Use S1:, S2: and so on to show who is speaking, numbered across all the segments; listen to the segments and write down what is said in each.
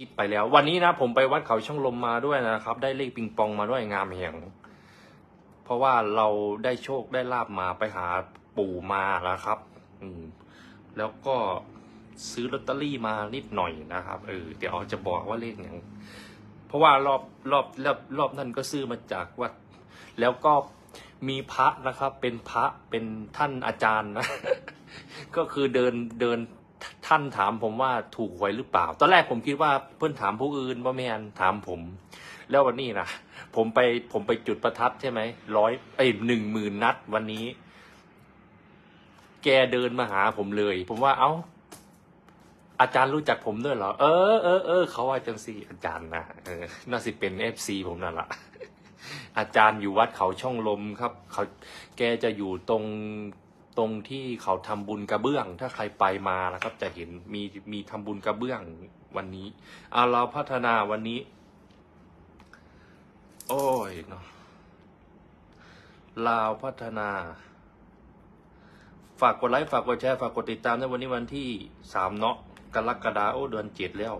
S1: คิดไปแล้ว วันนี้นะผมไปวัดเขาช่องลมมาด้วยนะครับ ได้เลขปิงปองมาด้วยงามแห่งเพราะว่าเราได้โชคได้ลาบมาไปหาปู่มาแล้วครับ อืม แล้วก็ซื้อลอตเตอรี่มานิดหน่อยนะครับเออเดี๋ยวจะบอกว่าเลขอย่างเพราะว่ารอบรอบรอบรอบนั้นก็ซื้อมาจากวัด แล้วก็มีพระนะครับ เป็นพระเป็นท่านอาจารย์นะ ก็คือเดินเดิน ท่านถามผมว่าถูกหวยหรือเปล่า ตอนแรกผมคิดว่าเพื่อนถามผู้อื่นว่าแมนถามผม แล้ววันนี้นะผมไปผมไปจุดประทัดใช่ไหมร้อยไอ้หนึ่งหมื่นนัดวันนี้ แกเดินมาหาผมเลย ผมว่าเอ้า อาจารย์รู้จักผมด้วยเหรอ เออเออเออเขาว่าจังสี่อาจารย์นะเออน่าสิเป็นเอฟซีผมนั่นแหละอาจารย์อยู่วัดเขาช่องลมครับ เขาแกจะอยู่ตรง ตรงที่เขาทำบุญกระเบื้อง ถ้าใครไปมานะครับ จะเห็นมีมีทำบุญกระเบื้องวันนี้เอาเราพัฒนาวันนี้ โอ้ยเนาะลาวพัฒนา ฝากกดไลค์ฝากกดแชร์ฝากกดติดตามในวันนี้วันที่สามเนาะกรกฎาโอ้เดือนเจ็ดแล้ว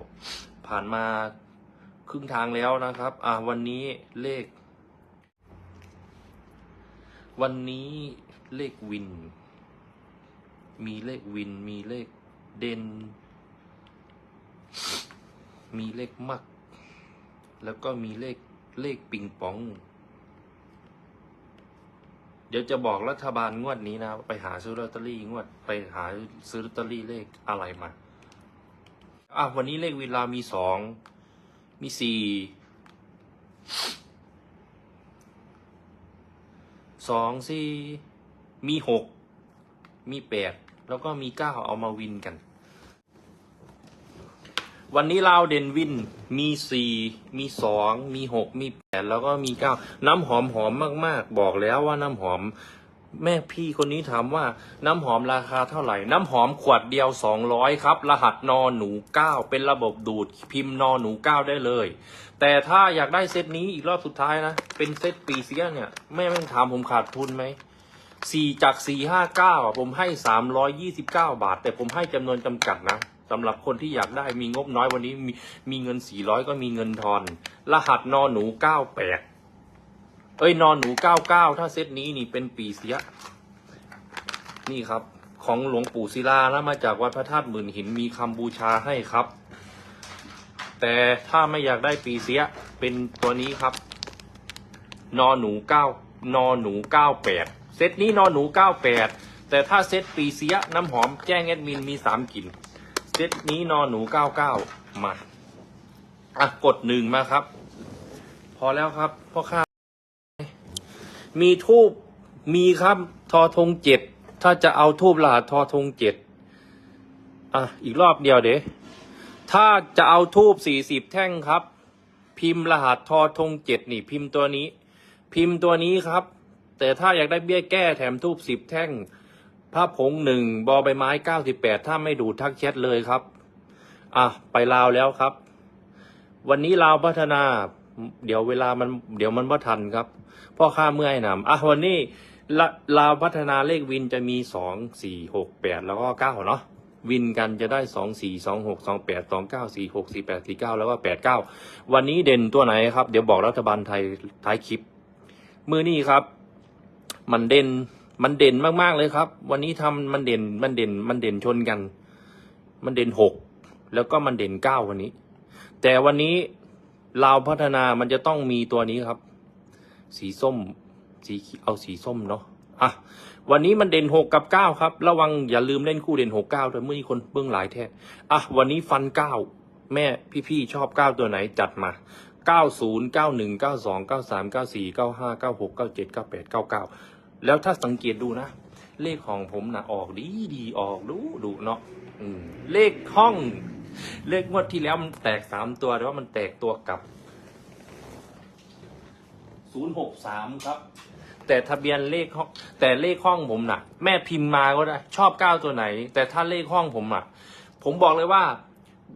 S1: ผ่านมาครึ่งทางแล้วนะครับ อะวันนี้เลข วันนี้เลขวิน มีเลขวิน มีเลขเด่น มีเลขมัก แล้วก็มีเลขเลขปิงปอง เดี๋ยวจะบอกรัฐบาลงวดนี้นะ ไปหาซื้อลอตเตอรี่งวด ไปหาซื้อลอตเตอรี่เลขอะไรมาอะวันนี้เลขวินลามีสอง มีสี่สองสี่มีหกมีแปด แล้วก็มีเก้าเอามาวินกัน วันนี้ลาวเด่นวินมีสี่มีสองมีหกมีแปดแล้วก็มีเก้าน้ำหอมหอมมาก ๆ บอกแล้วว่าน้ำหอมแม่พี่คนนี้ถามว่าน้ำหอมราคาเท่าไหร่ น้ำหอมขวดเดียวสองร้อยครับ รหัสนอหนูเก้าเป็นระบบดูดพิมพ์นอหนูเก้าได้เลย แต่ถ้าอยากได้เซตนี้อีกรอบสุดท้ายนะ เป็นเซตปีเซียเนี่ย แม่แม่งถามผมขาดทุนไหม สี่จากสี่ห้าเก้าผมให้สามร้อยยี่สิบเก้าบาท แต่ผมให้จำนวนจำกัดนะสำหรับคนที่อยากได้มีงบน้อยวันนี้มีมีเงินสี่ร้อยก็มีเงินทอน รหัสนอหนูเก้าแปดเอ้ยนอนหนูเก้าเก้าถ้าเซตนี้นี่เป็นปีเสีย นี่ครับ ของหลวงปู่ศิลาแล้วมาจากวัดพระธาตุหมื่นหินมีคำบูชาให้ครับ แต่ถ้าไม่อยากได้ปีเสียเป็นตัวนี้ครับ นอหนูเก้านอหนูเก้าแปด เซตนี้นอหนูเก้าแปดแต่ถ้าเซตปีเสียน้ำหอมแจ้งแอดมินมีสามกลิ่น เซตนี้นอหนูเก้าเก้ามา อะ กดหนึ่งมาครับ พอแล้วครับพ่อค้ามีทูบมีครับทอธงเจ็ดถ้าจะเอาทูบรหัสทอธงเจ็ดอะ อีกรอบเดียวเดี๋ถ้าจะเอาทูบสี่สิบแท่งครับ พิมพ์รหัสทอธงเจ็ดนี่ พิมพ์ตัวนี้ พิมพ์ตัวนี้ครับ แต่ถ้าอยากได้เบี้ยแก้แถมทูบสิบแท่งผ้าผงหนึ่งบอใบไม้เก้าสิบแปดถ้าไม่ดูทักแชทเลยครับ อะ ไปลาวแล้วครับ วันนี้ลาวพัฒนา เดี๋ยวเวลามัน เดี๋ยวมันว่าทันครับพ่อข้าเมื่อยหนำอะวันนี้ลลาวพัฒนาเลขวินจะมีสองสี่หกแปดแล้วก็เก้าเนาะวินกันจะได้สองสี่สองหกสองแปดสองเก้าสี่หกสี่แปดสี่เก้าแล้วก็แปดเก้าวันนี้เด่นตัวไหนครับ เดี๋ยวบอกรัฐบาลไทยท้ายคลิป มือนี่ครับ มันเด่น มันเด่นมากๆเลยครับ วันนี้ทำมันเด่น มันเด่น มันเด่นชนกัน มันเด่นหกแล้วก็มันเด่นเก้าวันนี้ แต่วันนี้ลาพัฒนามันจะต้องมีตัวนี้ครับ สีส้ม สีเอาสีส้มเนาะอะวันนี้มันเด่นหกกับเก้าครับ ระวังอย่าลืมเล่นคู่เด่นหกเก้าด้วยเมื่อมีคนเบื้องหลายแท้อะวันนี้ฟันเก้าแม่พี่ๆชอบเก้าตัวไหนจัดมาเก้าศูนย์เก้าหนึ่งเก้าสองเก้าสามเก้าสี่เก้าห้าเก้าหกเก้าเจ็ดเก้าแปดเก้าเก้า แล้วถ้าสังเกตดูนะ เลขของผมนะออกดีดีออกดูดูเนาะอืมเลขห้อง เลขงวดที่แล้วมันแตกสามตัวแต่ว่ามันแตกตัวกลับศูนย์หกสามครับ แต่ทะเบียนเลขห้องแต่เลขห้องผมน่ะ แม่พิมพ์มาก็ได้ชอบเก้าตัวไหน แต่ถ้าเลขห้องผมอะ ผมบอกเลยว่า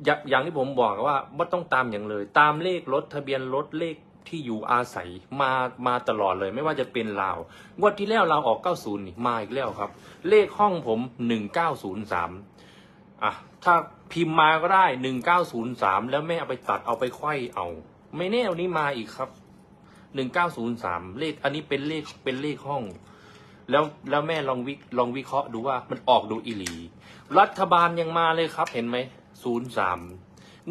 S1: อย่าอย่างที่ผมบอกว่าไม่ต้องตามอย่างเลย ตามเลขรถทะเบียนรถเลข ที่อยู่อาศัยมามาตลอดเลย ไม่ว่าจะเป็นลาวงวดที่แล้วเราออก 90นี่มาอีกแล้วครับ เลขห้องผม 1903อะถ้าพิมพ์มาก็ได้หนึ่งเก้าศูนย์สามแล้วแม่เอาไปตัดเอาไปไขว้เอา ไม่แน่วันนี้มาอีกครับหนึ่งเลขอันนี้เป็นเลขเป็นเลขห้อง แล้วแล้วแม่ลองวิลองวิเคราะห์ดูว่ามันออกดูอีหลี รัฐบาลยังมาเลยครับเห็นไหมศูนย์สาม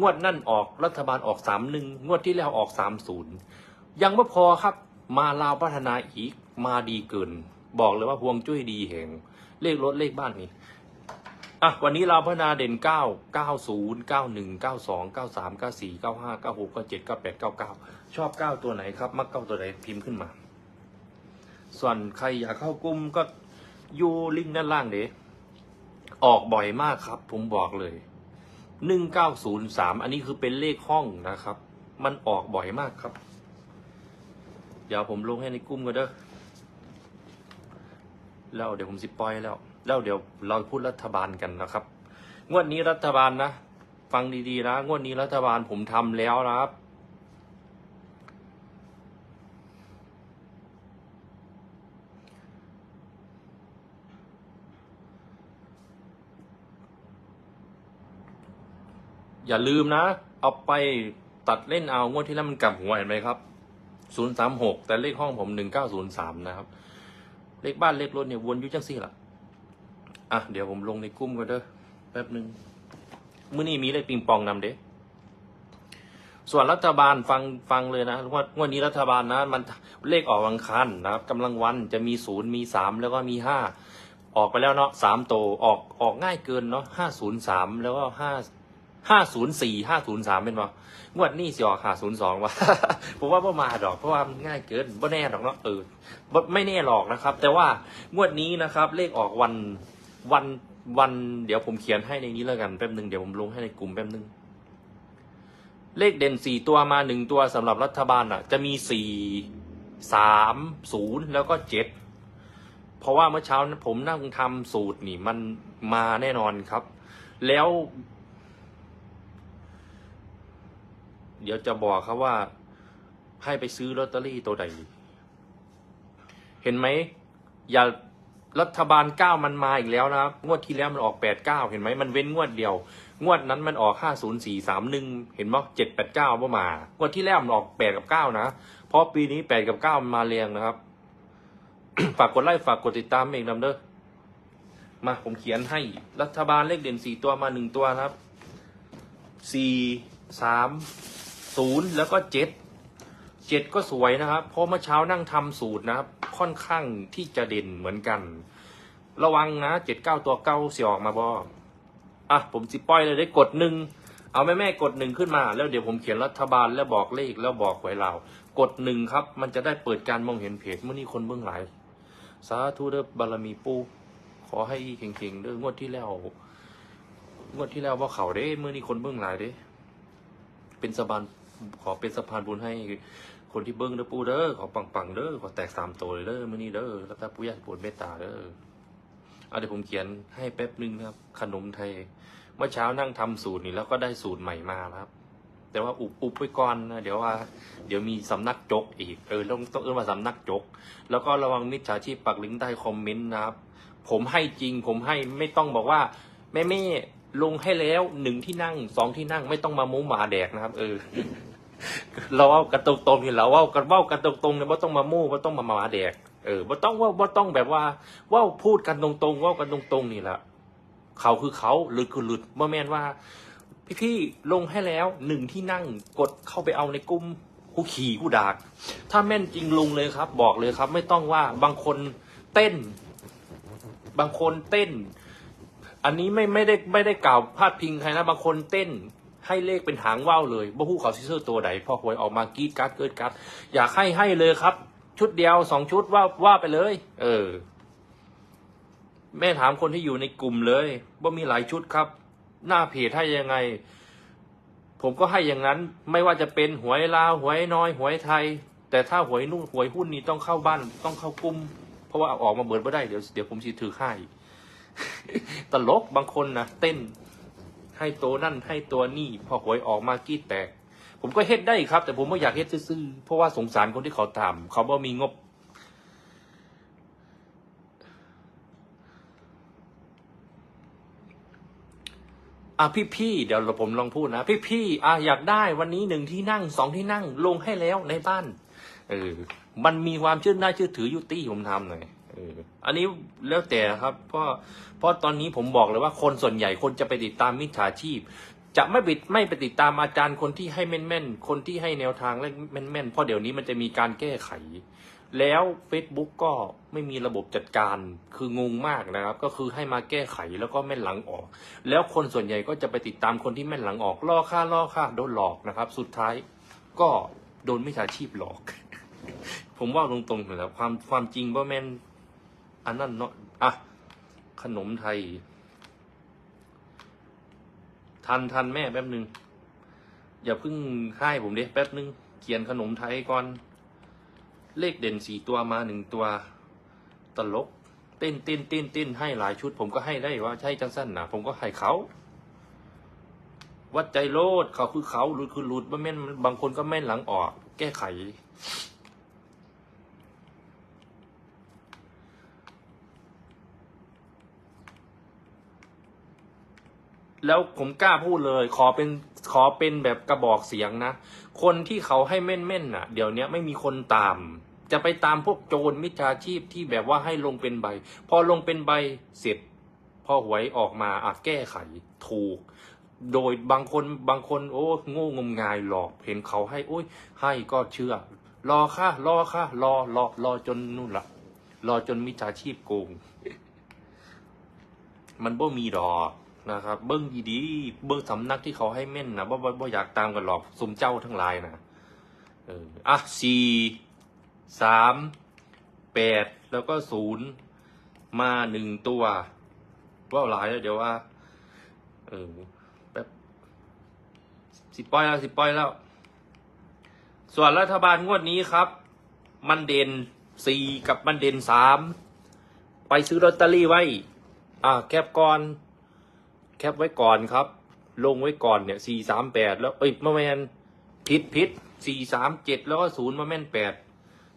S1: งวดนั่นออกรัฐบาลออกสามหนึ่งงวดที่แล้วออกสามศูนย์ยังไม่พอครับ มาลาวพัฒนาอีกมาดีเกิน บอกเลยว่าพวงจุ้ยดีแหงเลขรถเลขบ้านนี่อะวันนี้เราพัฒนาเด่นเก้าเก้าศูนย์เก้าหนึ่งเก้าสองเก้าสามเก้าสี่เก้าห้าเก้าหกเก้าเจ็ดเก้าแปดเก้าเก้าชอบเก้าตัวไหนครับ มักเก้าตัวไหนพิมพ์ขึ้นมา ส่วนใครอยากเข้ากลุ่มก็ยู่ลิงก์ด้านล่างเด้ออกบ่อยมากครับ ผมบอกเลย หนึ่งเก้าศูนย์สามอันนี้คือเป็นเลขห้องนะครับ มันออกบ่อยมากครับ เดี๋ยวผมลงให้ในกลุ่มกันเด้อแล้วเดี๋ยวผมสิปล่อยแล้ว แล้วเดี๋ยวเราพูดรัฐบาลกันนะครับ งวดนี้รัฐบาลนะ ฟังดีๆนะ งวดนี้รัฐบาลผมทำแล้วนะครับ อย่าลืมนะ เอาไปตัดเล่นเอางวดที่แล้วมันกลับหัวเห็นไหมครับศูนย์สามหกแต่เลขห้องผมหนึ่งเก้าศูนย์สามนะครับ เลขบ้านเลขรถเนี่ยวนอยู่จังสี่ละอะ เดี๋ยวผมลงในกลุ่มกันเด้อแป๊บหนึ่งเมื้อนี้มีเลขปิงปองนำเด้ส่วนรัฐบาลฟังฟังเลยนะว่างวันนี้รัฐบาลนะ มันเลขออกวังคันนะครับกำลังวันจะมีศูนย์มีสามแล้วก็มีห้าออกไปแล้วเนาะสามโตออกออกง่ายเกินเนาะห้าศูนย์สามแล้วก็ห้า ห้าศูนย์สี่ห้าศูนย์สามเป็นปะงวดนี้สิออกห้าศูนย์สองวะผมว่าพ่มาดอกเพราะว่ามันง่ายเกินบ่แน่ดอกเนาะเออไม่แน่หรอกนะครับ แต่ว่างวดนี้นะครับ เลขออกวันวันวันเดี๋ยวผมเขียนให้ในนี้แล้วกันแป๊บหนึ่งเดี๋ยวผมลงให้ในกลุ่มแป๊บหนึ่งเลขเด่นสี่ตัวมาหนึ่งตัวสำหรับรัฐบาลอะ จะมีสี่สามศูนย์แล้วก็เจ็ดเพราะว่าเมื่อเช้าผมนั่งทำสูตรนี่มันมาแน่นอนครับ แล้ว เดี๋ยวจะบอกครับว่า ให้ไปซื้อลอตเตอรี่ตัวใด เห็นไหม อย่ารัฐบาลเก้ามันมาอีกแล้วนะครับ งวดที่แล้วมันออกแปดเก้าเห็นไหมมันเว้นงวดเดียว งวดนั้นมันออกห้าศูนย์สี่สามหนึ่งเห็นมั้ยเจ็ดแปดเก้าประมา งวดที่แล้วมันออกแปดกับเก้านะ เพราะปีนี้แปดกับเก้ามันมาเรียงนะครับ ฝากกดไลค์ฝากกดติดตามเองนำเด้อ มาผมเขียนให้รัฐบาลเลขเด่นสี่ตัวมาหนึ่งตัวครับสี่สาม ศูนย์แล้วก็เจ็ดเจ็ดก็สวยนะครับ เพราะเมื่อเช้านั่งทำสูตรนะครับ ค่อนข้างที่จะเด่นเหมือนกัน ระวังนะเจ็ดเก้าตัวเก้าเสียออกมาบออะผมสิปล่อยเลยได้กดหนึ่งเอาแม่แม่กดหนึ่งขึ้นมา แล้วเดี๋ยวผมเขียนรัฐบาลแล้วบอกเลขแล้วบอกหวยเรากดหนึ่งครับ มันจะได้เปิดการมองเห็นเพจเมื่อนี้คนเบื้องหลายสาธุเด้อบารมีปูขอให้เก่งๆเด้องวดที่แล้วงวดที่แล้วว่าเขาเด้เมื่อนี้คนเบื้องหลายเด้เป็นสะพาน ขอเป็นสะพานบุญให้คนที่เบิ้งเด้อปูเด้อขอปังๆเด้อขอแตกสามตัวเลยเด้อมื่อนี้เด้อแล้วถ้าปูอยากโปรดเมตตาเด้อเอาเดี๋ยวผมเขียนให้แป๊บนึงนะครับ ขนมไทย เมื่อเช้านั่งทำสูตรนี่แล้วก็ได้สูตรใหม่มาครับ แต่ว่าอุบอุบไว้ก่อนนะเดี๋ยวว่า เดี๋ยวมีสำนักจกอีกเออต้องต้องเอื้อมาสำนักจก แล้วก็ระวังมิจฉาชีพปักลิงก์ใต้คอมเมนต์นะครับ ผมให้จริงผมให้ไม่ต้องบอกว่า แม่แม่ลงให้แล้วหนึ่งที่นั่งสองที่นั่งไม่ต้องมามุ้งหมาแดกนะครับ เออ เราเว้ากันตรงๆนี่เราเว้ากันเว้ากันตรงๆเนี่ยว่ต้องมามู่ว่ต้องมาหมาแดกเออว่ต้องว่าว่ต้องแบบว่าเว่าพูดกันตรงๆเว่ากันตรงๆนี่แหละเขาคือเขาหรือคือหลุดบ่แม่นว่าพี่ๆลงให้แล้วหนึ่งที่นั่งกดเข้าไปเอาในกลุ่มผู้ขี่ผู้ดาก ถ้าแม่นจริงลงเลยครับ บอกเลยครับ ไม่ต้องว่าบางคนเต้น บางคนเต้น อันนี้ไม่ไม่ได้ไม่ได้กล่าวพาดพิงใครนะบางคนเต้น ให้เลขเป็นหางว่าวเลยบ่ฮู้เขาซิเซอร์ตัวใดพอหวยออกมากรีดการ์ดเกิดการ์ดอยากให้ให้เลยครับ ชุดเดียวสองชุดว่าว่าไปเลย เออ แม่ถามคนที่อยู่ในกลุ่มเลยว่ามีหลายชุดครับ หน้าเพจให้ยังไง ผมก็ให้อย่างนั้น ไม่ว่าจะเป็นหวยลาวหวยน้อยหวยไทย แต่ถ้าหวยนู่นหวยหุ้นนี่ต้องเข้าบ้านต้องเข้ากลุ่มเพราะว่าเอาออกมาเบิดไม่ได้เดี๋ยวเดี๋ยวผมสิถือค่ายตลกบางคนนะเต้น ให้ตัวนั่นให้ตัวนี่พอหวยออกมากรีดแตก ผมก็เฮ็ดได้ครับ แต่ผมไม่อยากเฮ็ดซื่อๆเพราะว่าสงสารคนที่เขาทำเขาบ่มีงบ อะพี่พี่เดี๋ยวผมลองพูดนะพี่พี่อะอยากได้วันนี้หนึ่งที่นั่งสองที่นั่งลงให้แล้วในบ้านเออมันมีความเชื่อน่าเชื่อถืออยุตี้ผมทำหน่อย เอออันนี้แล้วแต่ครับ เพราะเพราะตอนนี้ผมบอกเลยว่าคนส่วนใหญ่คนจะไปติดตามมิจฉาชีพ จะไม่ปิดไม่ไปติดตามอาจารย์คนที่ให้แม่นๆคนที่ให้แนวทางและแม่นๆเพราะเดี๋ยวนี้มันจะมีการแก้ไข แล้ว Facebook ก็ไม่มีระบบจัดการคืองงมากนะครับ ก็คือให้มาแก้ไขแล้วก็แม่นหลังออก แล้วคนส่วนใหญ่ก็จะไปติดตามคนที่แม่นหลังออกล่อค่าล่อค่าโดนหลอกนะครับ สุดท้ายก็โดนมิจฉาชีพหลอก ผมว่าตรงๆอยู่แล้วความความจริงว่าแม่น อันนั้นเนาะอะขนมไทย ทันทันแม่แป๊บหนึ่งอย่าเพิ่งให้ผมเด้แป๊บหนึ่งเขียนขนมไทยก่อน เลขเด่นสี่ตัวมาหนึ่งตัว ตลก เต้นเต้นเต้นเต้นให้หลายชุด ผมก็ให้ได้ว่าใช่จังสั้นนะผมก็ให้เขาวัดใจโลดเขาคือเขาหลุดคือหลุดว่าแม่นบางคนก็แม่นหลังออก แก้ไข แล้วผมกล้าพูดเลย ขอเป็นขอเป็นแบบกระบอกเสียงนะ คนที่เขาให้แม่นๆน่ะ เดี๋ยวนี้ไม่มีคนตาม จะไปตามพวกโจรมิจฉาชีพที่แบบว่าให้ลงเป็นใบ พอลงเป็นใบเสร็จ พอหวยออกมาอาจแก้ไขถูก โดยบางคนบางคนโอ้โง่งมงายหลอกเห็นเขาให้โอ้ยให้ก็เชื่อ รอค่ะรอค่ะรอรอรอจนนู่นละรอจนมิจฉาชีพโกง มันบ่มีดอก นะครับ เบิ้งดีๆเบิ้งสำนักที่เขาให้แม่นนะบ่บ่บ่อยากตามกันหรอกสมเจ้าทั้งหลายนะเอออะสี่สามแปดแล้วก็ศูนย์มาหนึ่งตัวว่าหลายแล้วเดี๋ยวว่า เออแป๊บสิบปอยแล้วสิบปอยแล้ว ส่วนรัฐบาลงวดนี้ครับ มันเด่นสี่กับมันเด่นสามไปซื้อลอตเตอรี่ไว้ อ่าแคปก่อน แคปไว้ก่อนครับ ลงไว้ก่อนเนี่ยสี่สามแปดแล้วเอ้ยมาแมนผิดผิดสี่สามเจ็ดแล้วก็ศูนย์มาแม่นแปด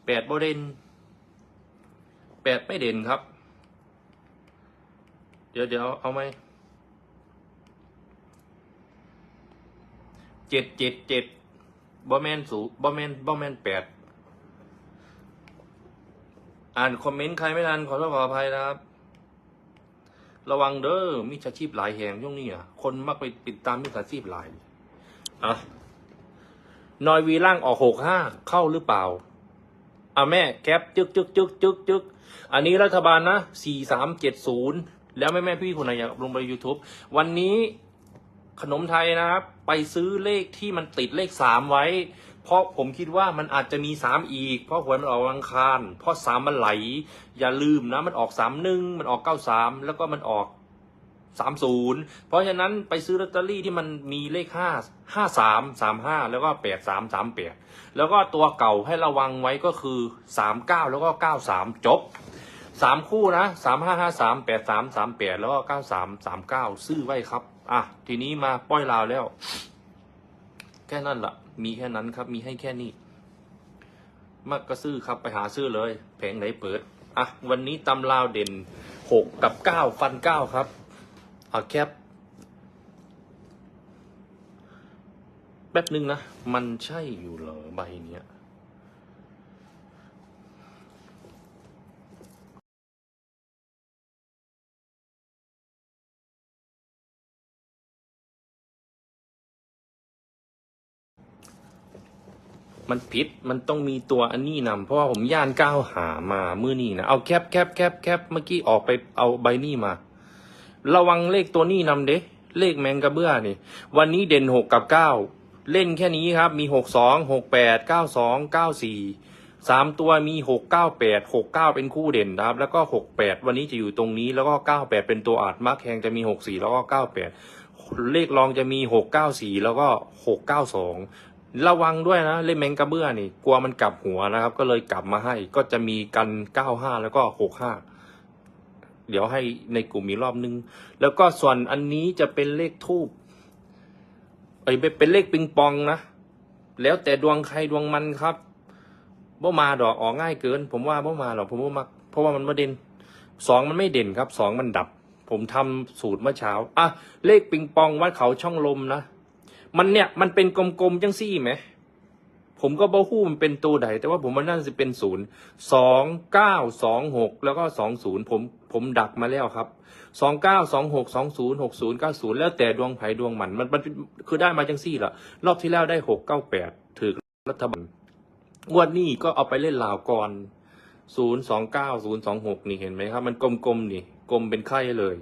S1: แปดโบเด่นแปดไม่เด่นครับ เดี๋ยวเดี๋ยวเอาไหมเจ็ดเจ็ดเจ็ดบอแมนสูบอแมนบอแมนแปดอ่านคอมเมนต์ใครไม่ทันขอโทษขออภัยนะครับ ระวังเด้อมิจฉาชีพหลายแห่งช่วงนี้อะ คนมักไปติดตามมิจฉาชีพหลายอะนอยวีล่างออกหกห้าเข้าหรือเปล่าอะแม่แคปจึกจึกจึกจึกจึกอันนี้รัฐบาลนะสี่สามเจ็ดศูนย์แล้วแม่แม่พี่คนไหนอยากลงไป YouTube วันนี้ขนมไทยนะครับ ไปซื้อเลขที่มันติดเลขสามไว้ เพราะผมคิดว่ามันอาจจะมีสามอีก เพราะหวยมันออกวันอังคาร เพราะสามมันไหล อย่าลืมนะมันออกสามหนึ่งมันออกเก้าสามแล้วก็มันออกสามศูนย์เพราะฉะนั้นไปซื้อลอตเตอรี่ที่มันมีเลขห้าห้าสามสามห้าแล้วก็แปดสามสามแปดแล้วก็ตัวเก่าให้ระวังไว้ก็คือสามเก้าแล้วก็เก้าสามจบสามคู่นะสามห้าห้าสามแปดสามสามแปดแล้วก็เก้าสามสามเก้าซื้อไว้ครับ อะ ทีนี้มาป้อยลาวแล้ว แค่นั้นละ่ะ มีแค่นั้นครับ มีให้แค่นี้มักก็ซื้อครับไปหาซื้อเลย แผงไหนเปิด อะ วันนี้ตำลาวเด่นหกกับเก้าฟันเก้าครับเอาแคปแป๊บนึงนะ มันใช่อยู่เหรอใบเนี้ย มันผิดมันต้องมีตัวอันนี้นำเพราะว่าผมย่านก้าวหามาเมื่อนี้นะเอาแคปแคปแคปแคปเมื่อกี้ออกไปเอาใบนี้มา ระวังเลขตัวนี้นำเด้เลขแมงกระเบื้อนี่ วันนี้เด่นหกกับเก้าเล่นแค่นี้ครับ มีหกสองหกแปดเก้าสองเก้าสี่สามตัวมีหกเก้าแปดหกเก้าเป็นคู่เด่นนะครับ แล้วก็หกแปดวันนี้จะอยู่ตรงนี้แล้วก็เก้าแปดเป็นตัวอาจมาร์คแฮงจะมีหกสี่แล้วก็เก้าแปดเลขรองจะมีหกเก้าสี่แล้วก็หกเก้าสอง ระวังด้วยนะเล่นแมงกระเบื้อนี่ กลัวมันกลับหัวนะครับ ก็เลยกลับมาให้ก็จะมีกันเก้าห้าแล้วก็หกห้าเดี๋ยวให้ในกลุ่มอีรอบนึง แล้วก็ส่วนอันนี้จะเป็นเลขทูบเอ้เป็นเลขปิงปองนะ แล้วแต่ดวงใครดวงมันครับบ่มาดอกออกง่ายเกิน ผมว่าบ่มาหรอกผมว่ามักเพราะว่ามันไม่เด่นสองมันไม่เด่นครับสองมันดับ ผมทำสูตรเมื่อเช้าอะเลขปิงปองวัดเขาช่องลมนะ มันเนี่ยมันเป็นกลมๆจังซี่ไหม ผมก็บ่ฮู้มันเป็นตัวใดแต่ว่าผมว่าน่าจะเป็นศูนย์สองเก้าสองหกแล้วก็สองศูนย์ผมผมดักมาแล้วครับสองเก้าสองหกสองศูนย์หกศูนย์เก้าศูนย์แล้วแต่ดวงไผ่ดวงมันมันมันคือได้มาจังซี่ละรอบที่แล้วได้หกเก้าแปดถือรัฐบาลงวดนี้ก็เอาไปเล่นลาวก่อนศูนย์สองเก้าศูนย์สองหกนี่เห็นไหมครับ มันกลมๆนี่ กลมเป็นไข่เลย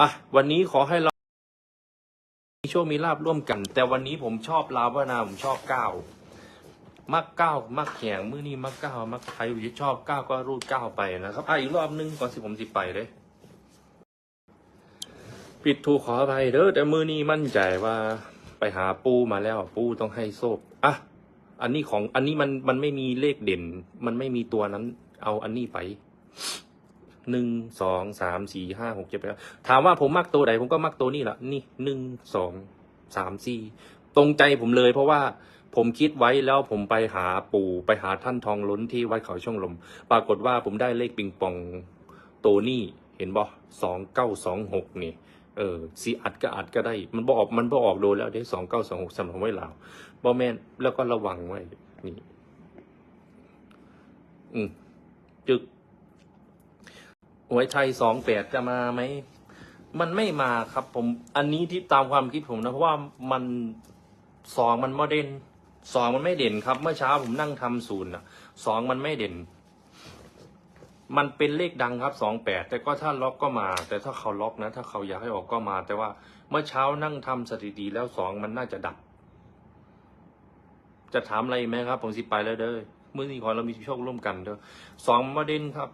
S1: อะ วันนี้ขอให้เรา โชคมีลาบร่วมกัน แต่วันนี้ผมชอบลาวนาผมชอบเก้ามักเก้ามักแข่งมือนี้มักเก้ามักใครชอบเก้าก็รูดเก้าไปนะครับอะอีกรอบนึงก่อนสิผมสิไปเลยผิดถูกขออภัยเด้อแต่มือนี้มั่นใจว่าไปหาปูมาแล้วปูต้องให้โชคอะอันนี้ของอันนี้มันมันไม่มีเลขเด่น มันไม่มีตัวนั้น เอาอันนี้ไป หนึ่งสองสามสี่ห้าหกเจ็ดแปดถามว่าผมมักตัวไหนผมก็มักตัวนี้แหละนี่หนึ่งสองสามสี่ตรงใจผมเลย เพราะว่าผมคิดไว้แล้วผมไปหาปู่ไปหาท่านทองล้นที่วัดเขาช่องลม ปรากฏว่าผมได้เลขปิงปองตัวนี้เห็นบ่สองเก้าสองหกนี่เออสีอัดก็อัดก็ได้ มันบออกมันบอออกโดนแล้วได้สองเก้าสองหกสำหรับไว้ลาวบอแมนแล้วก็ระวังไว้นี่ อืมจึก หวยไทยสองแปดจะมาไหม มันไม่มาครับผม อันนี้ที่ตามความคิดผมนะ เพราะว่ามันสองมันไม่เด่นสองมันไม่เด่นครับ เมื่อเช้าผมนั่งทำศูนย์อะสองมันไม่เด่น มันเป็นเลขดังครับสองแปดแต่ก็ถ้าล็อกก็มา แต่ถ้าเขาล็อกนะ ถ้าเขาอยากให้ออกก็มา แต่ว่าเมื่อเช้านั่งทำสถิติแล้วสองมันน่าจะดับ จะถามอะไรไหมครับ ผมสิไปแล้วเด้อมื่อนี้ขอเรามีโชคร่วมกันเด้อสองมาเด่นครับ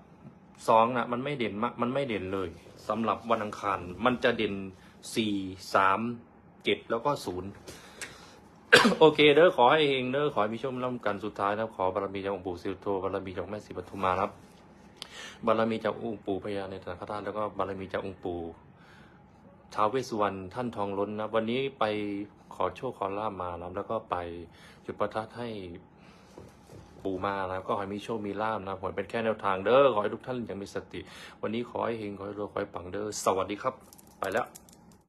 S1: สองนะมันไม่เด่นมากมันไม่เด่นเลยสำหรับวันอังคาร มันจะเด่นสี่สามเจ็ดแล้วก็ศูนย์โอเคเด้อขอให้เฮงเด้อขอให้มีโชคร่วมกันสุดท้ายนะครับขอบารมีจากองค์ปู่สิวโทบารมีจากแม่ศรีปทุมาครับบารมีจากองค์ปู่พญาในฐานคราชแล้วก็บารมีจากองค์ปู่ท้าวเวสสุวรรณท่านทองล้นนะวันนี้ไปขอโชคขอลาบมาแล้วแล้วก็ไปจุดประทัดให้ ปู่มาแล้วก็ขอให้มีโชค มีลาบนะผมเป็นแค่แนวทางเด้อขอให้ทุกท่านยังมีสติ วันนี้ขอให้เฮงขอให้รวยขอให้ปังเด้อสวัสดีครับ ไปแล้ว